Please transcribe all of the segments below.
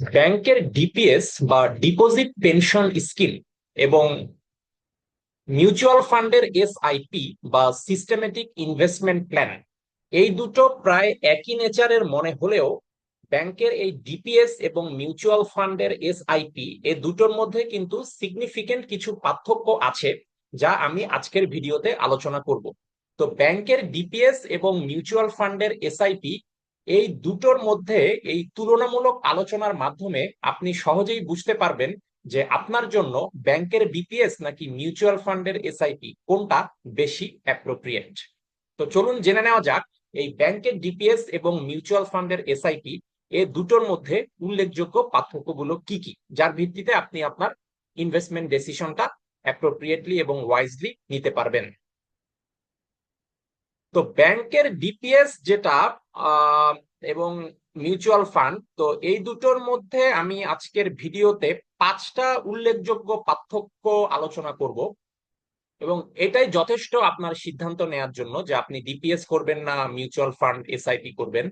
ব্যাংকের ডিপিএস বা deposit pension scheme এবং মিউচুয়াল ফান্ডের এসআইপি বা সিস্টেমেটিক ইনভেস্টমেন্ট প্ল্যান, এই দুটো প্রায় একই নেচারের মনে হলেও ব্যাংকের এই ডিপিএস এবং মিউচুয়াল ফান্ডের এসআইপি এ দুটোর মধ্যে কিন্তু সিগনিফিকেন্ট কিছু পার্থক্য আছে যা আমি আজকের ভিডিওতে আলোচনা করব। তো ব্যাংকের ডিপিএস এবং মিউচুয়াল ফান্ডের এসআইপি এই দুটোর মধ্যে এই তুলনামূলক আলোচনার মাধ্যমে আপনি সহজেই বুঝতে পারবেন যে আপনার জন্য ব্যাংকের ডিপিএস নাকি মিউচুয়াল ফান্ডের এসআইপি কোনটা বেশি অ্যাপ্রোপ্রিয়েট। তো চলুন জেনে নেওয়া যাক, এই ব্যাংকের ডিপিএস এবং মিউচুয়াল ফান্ডের এসআইপি এ দুটোর মধ্যে উল্লেখযোগ্য পার্থক্যগুলো কি কি, যার ভিত্তিতে আপনি আপনার ইনভেস্টমেন্ট ডিসিশনটা অ্যাপ্রোপ্রিয়েটলি এবং ওয়াইজলি নিতে পারবেন। তো ব্যাংকের ডিপিএস যেটা এবং মিউচুয়াল ফান্ড তো এই দুটোর মধ্যে আমি আজকের ভিডিওতে পাঁচটা উল্লেখযোগ্য পার্থক্য আলোচনা করব। এবং এটাই যথেষ্ট আপনার সিদ্ধান্ত নেয়ার জন্য যে আপনি ডিপিএস করবেন না মিউচুয়াল ফান্ড এসআইপি করবেন।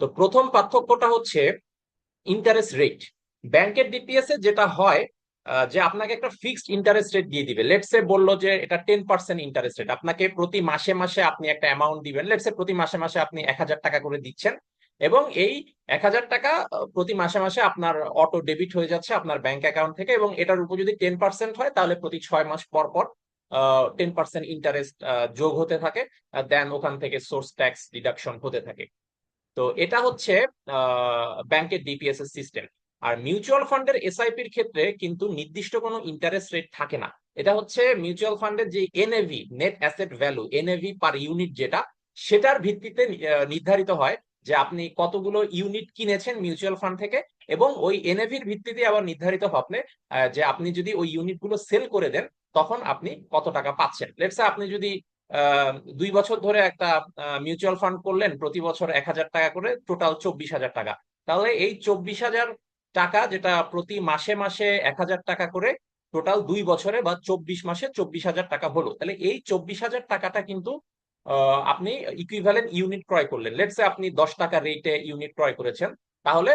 তো প্রথম পার্থক্যটা হচ্ছে ইন্টারেস্ট রেট ব্যাংকের ডিপিএস এ যেটা হয় যে আপনাকে একটা ফিক্সড ইন্টারেস্ট রেট দিয়ে দিবে। লেটসে বলল যে এটা টেন পার্সেন্ট ইন্টারেস্ট রেট আপনাকে প্রতি মাসে মাসে আপনি একটা অ্যামাউন্ট দিবেন। লেটসে প্রতি মাসে মাসে আপনি এক হাজার টাকা করে দিচ্ছেন। এবং এই এক হাজার টাকা প্রতি মাসে মাসে আপনার অটো ডেবিট হয়ে যাচ্ছে আপনার ব্যাংক অ্যাকাউন্ট থেকে এবং এটার উপর যদি টেন পার্সেন্ট হয় তাহলে প্রতি ছয় মাস পর পর টেন পার্সেন্ট ইন্টারেস্ট যোগ হতে থাকে দেন ওখান থেকে সোর্স ট্যাক্স ডিডাকশন হতে থাকে। তো এটা হচ্ছে ব্যাংকের ডিপিএস এর সিস্টেম। আর মিউচুয়াল ফান্ডের এসআইপির ক্ষেত্রে কিন্তু নির্দিষ্ট কোনো ইন্টারেস্ট রেট থাকে না। এটা হচ্ছে মিউচুয়াল ফান্ডের যে NAV net asset value NAV per unit যেটা, সেটার ভিত্তিতে নির্ধারিত হয়। যে আপনি কতগুলো ইউনিট কিনেছেন মিউচুয়াল ফান্ড থেকে এবং ওই এনএভির ভিত্তিতে আবার নির্ধারিত হবে যে আপনি যদি ওই ইউনিটগুলো সেল করে দেন, তখন আপনি কত টাকা পাচ্ছেন? লেটসে আপনি যদি দুই বছর ধরে একটা মিউচুয়াল ফান্ড করলেন, প্রতি বছর এক হাজার টাকা করে টোটাল চব্বিশ হাজার টাকা। তাহলে এই চব্বিশ হাজার টাকা যেটা প্রতি মাসে মাসে এক হাজার টাকা করে টোটাল দুই বছরে বা চব্বিশ মাসে চব্বিশ হাজার টাকা হলো। তাহলে এই চব্বিশ হাজার টাকাটা কিন্তু আপনি ইকুইভ্যালেন্ট ইউনিট ক্রয় করলেন। লেটসে আপনি দশ টাকা রেটে ইউনিট ক্রয় করেছেন, তাহলে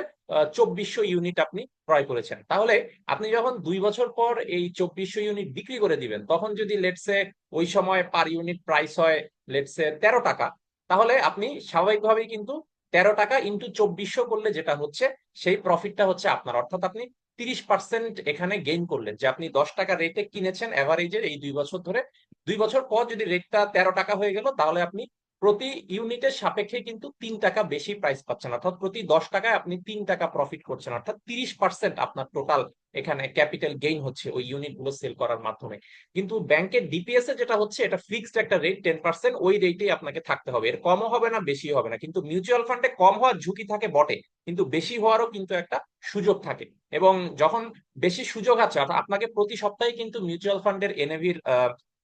চব্বিশশো ইউনিট আপনি ক্রয় করেছেন। তাহলে, আপনি যখন দুই বছর পর এই চব্বিশশো ইউনিট বিক্রি করে দিবেন, তখন যদি লেটসে ওই সময় পার ইউনিট প্রাইস হয় লেটসে তেরো টাকা, তাহলে আপনি স্বাভাবিকভাবেই কিন্তু তেরো টাকা ইন্টু চব্বিশশো করলে যেটা হচ্ছে, সেই প্রফিটটা হচ্ছে আপনার। অর্থাৎ আপনি তিরিশ পার্সেন্ট এখানে গেইন করলেন যে আপনি দশ টাকা রেটে কিনেছেন অ্যাভারেজের এই দুই বছর ধরে। দুই বছর পর যদি রেটটা তেরো টাকা হয়ে গেল, তাহলে আপনি প্রতি ইউনিটের সাপেক্ষে কিন্তু তিন টাকা বেশি প্রাইস পাচ্ছেন। অর্থাৎ প্রতি দশ টাকায় আপনি তিন টাকা প্রফিট করছেন। অর্থাৎ তিরিশ পার্সেন্ট আপনার টোটাল এখানে ক্যাপিটাল গেইন হচ্ছে ওই ইউনিটগুলো সেল করার মাধ্যমে। কিন্তু ব্যাংকের ডিপিএস এ যেটা হচ্ছে, এটা ফিক্সড একটা রেট টেন পার্সেন্ট ওই রেটেই আপনাকে থাকতে হবে। এর কমও হবে না বেশি হবে না। কিন্তু মিউচুয়াল ফান্ডে কম হওয়ার ঝুঁকি থাকে বটে, কিন্তু বেশি হওয়ারও কিন্তু একটা সুযোগ থাকে। এবং যখন বেশি সুযোগ আছে আপনাকে প্রতি সপ্তাহে কিন্তু মিউচুয়াল ফান্ডের এনএভির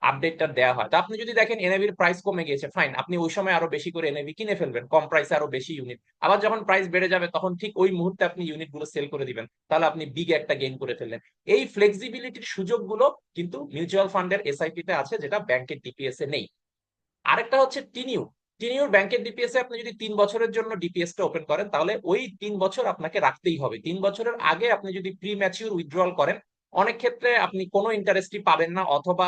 আপডেটটা দেওয়া হয়। তো আপনি যদি দেখেন এনএভির প্রাইস কমে গিয়েছে ফাইন আপনি ওই সময় আরও বেশি করে এনএভি কিনে ফেলবেন, কম প্রাইসে আরও বেশি ইউনিট আবার যখন প্রাইস বেড়ে যাবে, তখন ঠিক ওই মুহূর্তে আপনি ইউনিটগুলো সেল করে দিবেন, তাহলে আপনি বিগ একটা গেইন করে ফেললেন। এই ফ্লেক্সিবিলিটির সুযোগগুলো কিন্তু মিউচুয়াল ফান্ডের এসআইপি তে আছে, যেটা ব্যাংকের ডিপিএস এ নেই। আরেকটা হচ্ছে টিনিউ টিনিউর ব্যাংকের ডিপিএস এ আপনি যদি তিন বছরের জন্য ডিপিএস টা ওপেন করেন, তাহলে ওই তিন বছর আপনাকে রাখতেই হবে। তিন বছরের আগে আপনি যদি প্রি ম্যাচিউর উইথড্রল করেন, অনেক ক্ষেত্রে আপনি কোনো ইন্টারেস্টই পাবেন না, অথবা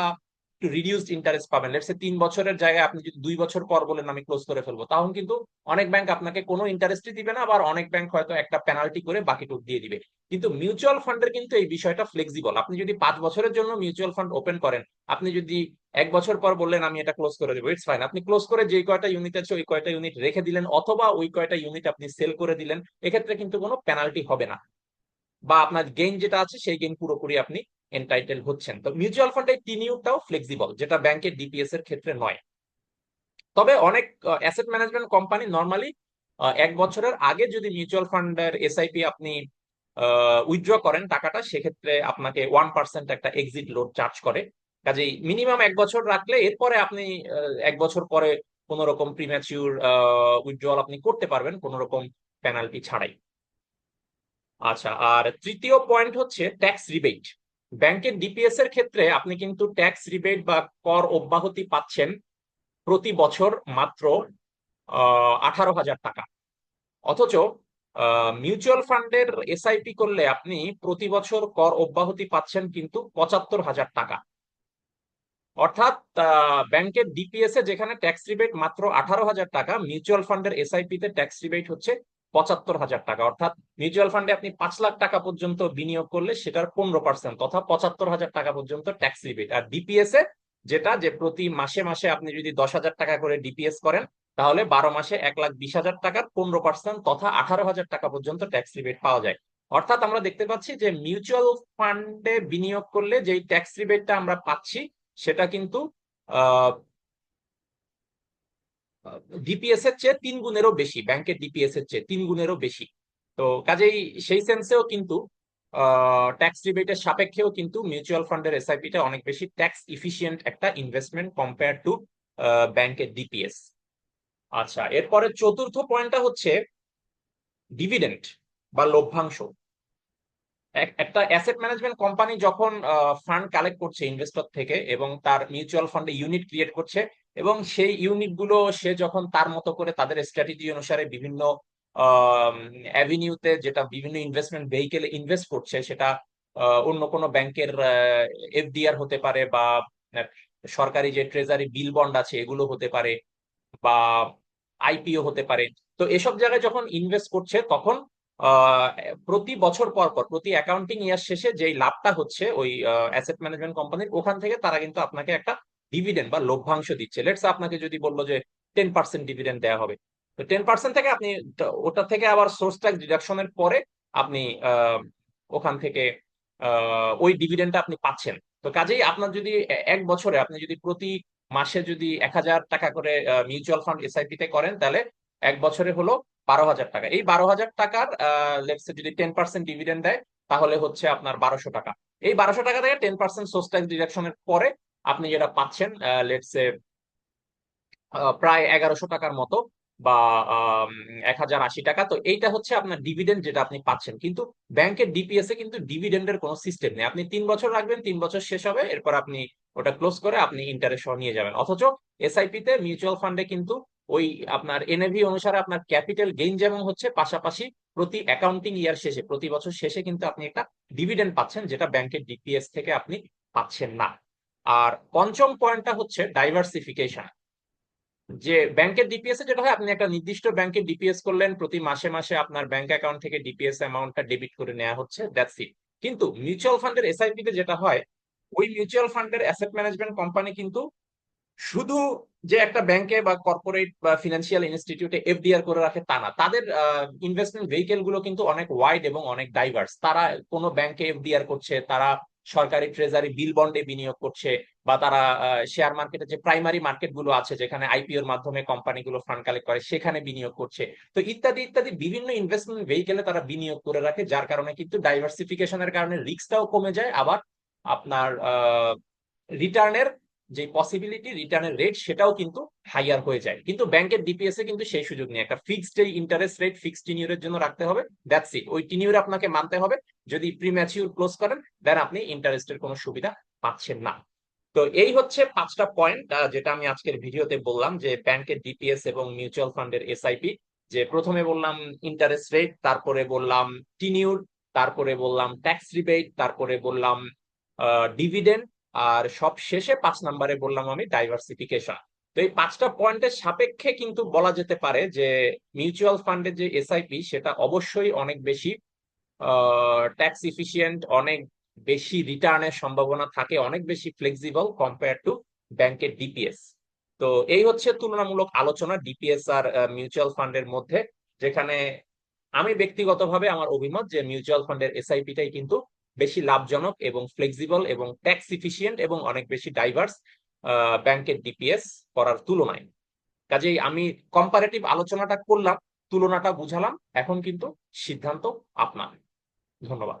একটু রিডিউসড ইন্টারেস্ট পাবেন। লেটসে তিন বছরের জায়গায় আপনি যদি দুই বছর পর বলেন আমি ক্লোজ করে ফেলব তখন কিন্তু অনেক ব্যাংক আপনাকে কোনো ইন্টারেস্টই দিবে না, আবার অনেক ব্যাংক হয়তো একটা পেনাল্টি করে বাকিটুক দিয়ে দিবে। কিন্তু মিউচুয়াল ফান্ডের কিন্তু এই বিষয়টা ফ্লেক্সিবল আপনি যদি পাঁচ বছরের জন্য মিউচুয়াল ফান্ড ওপেন করেন, আপনি যদি এক বছর পর বললেন আমি এটা ক্লোজ করে দেবো ইটস ফাইন আপনি ক্লোজ করে যে কয়টা ইউনিট আছে ওই কয়টা ইউনিট রেখে দিলেন, অথবা ওই কয়টা ইউনিট আপনি সেল করে দিলেন, এক্ষেত্রে কিন্তু কোনো পেনাল্টি হবে না। বা আপনার গেইন যেটা আছে সেই গেইন পুরোপুরি আপনি এন্টাইটেল হচ্ছেন। তো মিউচুয়াল ফান্ডের টিনিউটাও ফ্লেক্সিবল যেটা ব্যাংকের ডিপিএস এর ক্ষেত্রে নয়। তবে অনেক অ্যাসেট ম্যানেজমেন্ট কোম্পানি নর্মালি এক বছরের আগে যদি মিউচুয়াল ফান্ডের এসআইপি আপনি উইথড্র করেন টাকাটা, সেক্ষেত্রে আপনাকে ওয়ান পার্সেন্ট একটা এক্সিট লোড চার্জ করে। কাজেই মিনিমাম এক বছর রাখলে এরপরে আপনি এক বছর পরে কোন রকম প্রিম্যাচিউর উইথড্রল আপনি করতে পারবেন কোন রকম পেনাল্টি ছাড়াই। আচ্ছা আর তৃতীয় পয়েন্ট হচ্ছে ট্যাক্স রিবেট ব্যাংকের ডিপিএস এর ক্ষেত্রে আপনি কিন্তু ট্যাক্স রিবেট বা কর অব্যাহতি পাচ্ছেন প্রতি বছর মাত্র আঠারো হাজার টাকা। অথচ মিউচুয়াল ফান্ডের এসআইপি করলে আপনি প্রতি বছর কর অব্যাহতি পাচ্ছেন কিন্তু পঁচাত্তর হাজার টাকা। অর্থাৎ ব্যাংকের ডিপিএস এ যেখানে ট্যাক্স রিবেট মাত্র আঠারো হাজার টাকা মিউচুয়াল ফান্ডের এসআইপি তে ট্যাক্স রিবেট হচ্ছে পঁচাত্তর হাজার টাকা। অর্থাৎ মিউচুয়াল ফান্ডে আপনি পাঁচ লাখ টাকা পর্যন্ত বিনিয়োগ করলে সেটার পনেরো পার্সেন্ট তথা পঁচাত্তর হাজার টাকা পর্যন্ত ট্যাক্স রিবেট আর ডিপিএস এ যেটা যে প্রতি মাসে মাসে আপনি যদি দশ হাজার টাকা করে ডিপিএস করেন, তাহলে বারো মাসে এক লাখ বিশ হাজার টাকার পনেরো পার্সেন্ট তথা আঠারো হাজার টাকা পর্যন্ত ট্যাক্স রিবেট পাওয়া যায়। অর্থাৎ আমরা দেখতে পাচ্ছি যে মিউচুয়াল ফান্ডে বিনিয়োগ করলে যেই ট্যাক্স রিবেটটা আমরা পাচ্ছি, সেটা কিন্তু ডিপিএস এর চেয়ে তিন গুণেরও বেশি ব্যাংকের ডিপিএস এর চেয়ে তিন গুণেরও বেশি। তো কাজেই সেই সেন্সেও কিন্তু ট্যাক্স রিবেটের সাপেক্ষেও কিন্তু মিউচুয়াল ফান্ডের এসআইপিটা অনেক বেশি ট্যাক্স ইফিসিয়েন্ট একটা ইনভেস্টমেন্ট কম্পেয়ার টু ব্যাংকের ডিপিএস আচ্ছা এরপরে চতুর্থ পয়েন্টটা হচ্ছে ডিভিডেন্ট বা লভ্যাংশ। একটা অ্যাসেট ম্যানেজমেন্ট কোম্পানি যখন ফান্ড কালেক্ট করছে ইনভেস্টর থেকে এবং তার মিউচুয়াল ফান্ডে ইউনিট ক্রিয়েট করছে এবং সেই ইউনিটগুলো সে যখন তার মতো করে তাদের স্ট্র্যাটেজি অনুসারে বিভিন্ন অ্যাভিনিউতে যেটা বিভিন্ন ইনভেস্টমেন্ট ভেহিকেলে ইনভেস্ট করছে, সেটা অন্য কোনো ব্যাংকের এফডিআর হতে পারে বা সরকারি যে ট্রেজারি বিল বন্ড আছে এগুলো হতে পারে বা আইপিও হতে পারে। তো এসব জায়গায় যখন ইনভেস্ট করছে, তখন প্রতি বছর পর পর, প্রতি অ্যাকাউন্টিং ইয়ার শেষে যেই লাভটা হচ্ছে ওই অ্যাসেট ম্যানেজমেন্ট কোম্পানির ওখান থেকে তারা কিন্তু আপনাকে একটা ডিভিডেন্ড বা লভ্যাংশ দিচ্ছে। লেটস আপনাকে যদি বলল যে টেন পার্সেন্ট ডিভিডেন্ড দেওয়া হবে, তো টেন পার্সেন্ট থেকে আপনি ওটা থেকে আবার সোর্স ট্যাক্স ডিডাকশনের পরে আপনি ওখান থেকে ওই ডিভিডেন্ডটা আপনি পাচ্ছেন। তো কাজেই আপনার যদি এক বছরে আপনি যদি প্রতি মাসে যদি এক হাজার টাকা করে মিউচুয়াল ফান্ড এসআইপি তে করেন, তাহলে এক বছরে হলো বারো হাজার টাকা। এই বারো হাজার টাকার লেটসে যদি টেন পার্সেন্ট ডিভিডেন্ড দেয়, তাহলে হচ্ছে আপনার বারোশো টাকা। এই বারোশো টাকা থেকে টেন পার্সেন্ট সোর্স ট্যাক্স ডিডাকশনের পরে আপনি যেটা পাচ্ছেন লেটসে প্রায় এগারোশো টাকার মতো বা এক হাজার আশি টাকা। তো এইটা হচ্ছে আপনার ডিভিডেন্ড যেটা আপনি পাচ্ছেন। কিন্তু ব্যাংকের ডিপিএস এ কিন্তু ডিভিডেন্ডের কোনো সিস্টেম নেই। আপনি তিন বছর রাখবেন, তিন বছর শেষ হবে, এরপর আপনি ওটা ক্লোজ করে আপনি ইন্টারেস্ট সহ নিয়ে যাবেন। অথচ এসআইপি তে মিউচুয়াল ফান্ডে কিন্তু ওই আপনার এনএভি অনুসারে আপনার ক্যাপিটাল গেইন যেমন হচ্ছে, পাশাপাশি প্রতি অ্যাকাউন্টিং ইয়ার শেষে, প্রতি বছর শেষে কিন্তু আপনি একটা ডিভিডেন্ড পাচ্ছেন, যেটা ব্যাংকের ডিপিএস থেকে আপনি পাচ্ছেন না। আর পঞ্চম পয়েন্টটা হচ্ছে ডাইভার্সিফিকেশন যে ব্যাংকের ডিপিএস যেটা হয়, আপনি একটা নির্দিষ্ট ব্যাংকে ডিপিএস করলেন, প্রতি মাসে মাসে আপনার ব্যাংক অ্যাকাউন্ট থেকে ডিপিএস অ্যামাউন্টটা ডেবিট করে নেওয়া হচ্ছে দ্যাটস ইট কিন্তু মিউচুয়াল ফান্ডের এসআইপি তে যেটা হয়, ওই মিউচুয়াল ফান্ডের অ্যাসেট ম্যানেজমেন্ট কোম্পানি কিন্তু শুধু যে একটা ব্যাংকে বা কর্পোরেট বা ফিনান্সিয়াল ইনস্টিটিউটে এফডিআর করে রাখে তা না। তাদের ইনভেস্টমেন্ট ভেহিকেলগুলো কিন্তু অনেক ওয়াইড এবং অনেক ডাইভার্স তারা কোনো ব্যাংকে এফডিআর করছে, তারা সরকারি ট্রেজারি বিল বন্ডে বিনিয়োগ করছে বা তারা শেয়ার মার্কেটে যে প্রাইমারি মার্কেটগুলো আছে যেখানে আইপিওর মাধ্যমে কোম্পানিগুলো ফান্ড কালেক্ট করে সেখানে বিনিয়োগ করছে। তো ইত্যাদি ইত্যাদি বিভিন্ন ইনভেস্টমেন্ট ভেহিকেলে তারা বিনিয়োগ করে রাখে, যার কারণে কিন্তু ডাইভার্সিফিকেশনের কারণে রিস্কটাও কমে যায়। আবার আপনার রিটার্নের যে পসিবিলিটি রিটার্নের রেট সেটাও কিন্তু হাইয়ার হয়ে যায়। কিন্তু ব্যাংকের ডিপিএস এ কিন্তু সেই সুযোগ নেই। একটা ফিক্সড এই ইন্টারেস্ট রেট ফিক্সড টিনিউরের জন্য রাখতে হবে। দ্যাটস ইট ওই টিনিউর আপনাকে মানতে হবে। যদি প্রিম্যাচিউর ক্লোজ করেন দেন আপনি ইন্টারেস্টের কোনো সুবিধা পাচ্ছেন না। তো এই হচ্ছে পাঁচটা পয়েন্ট যেটা আমি আজকের ভিডিওতে বললাম যে ব্যাংকের ডিপিএস এবং মিউচুয়াল ফান্ডের এসআইপি যে প্রথমে বললাম ইন্টারেস্ট রেট তারপরে বললাম টিনিউর তারপরে বললাম ট্যাক্স রিবেট তারপরে বললাম ডিভিডেন্ড আর সব শেষে পাঁচ নাম্বারে বললাম আমি ডাইভার্সিফিকেশন তো এই পাঁচটা পয়েন্টের সাপেক্ষে কিন্তু বলা যেতে পারে যে মিউচুয়াল ফান্ডের যে এসআইপি সেটা অবশ্যই অনেক বেশি ট্যাক্স ইফিসিয়েন্ট অনেক বেশি রিটার্নের সম্ভাবনা থাকে, অনেক বেশি ফ্লেক্সিবল কম্পেয়ার টু ব্যাংকের ডিপিএস তো এই হচ্ছে তুলনামূলক আলোচনা ডিপিএস আর মিউচুয়াল ফান্ডের মধ্যে, যেখানে আমি ব্যক্তিগতভাবে আমার অভিমত যে মিউচুয়াল ফান্ডের এসআইপিটাই কিন্তু বেশি লাভজনক এবং ফ্লেক্সিবল এবং ট্যাক্স ইফিসিয়েন্ট এবং অনেক বেশি ডাইভার্স ব্যাংকের ডিপিএস করার তুলনায়। কাজেই আমি কম্পারেটিভ আলোচনাটা করলাম, তুলনাটা বুঝালাম, এখন কিন্তু সিদ্ধান্ত আপনার। ধন্যবাদ।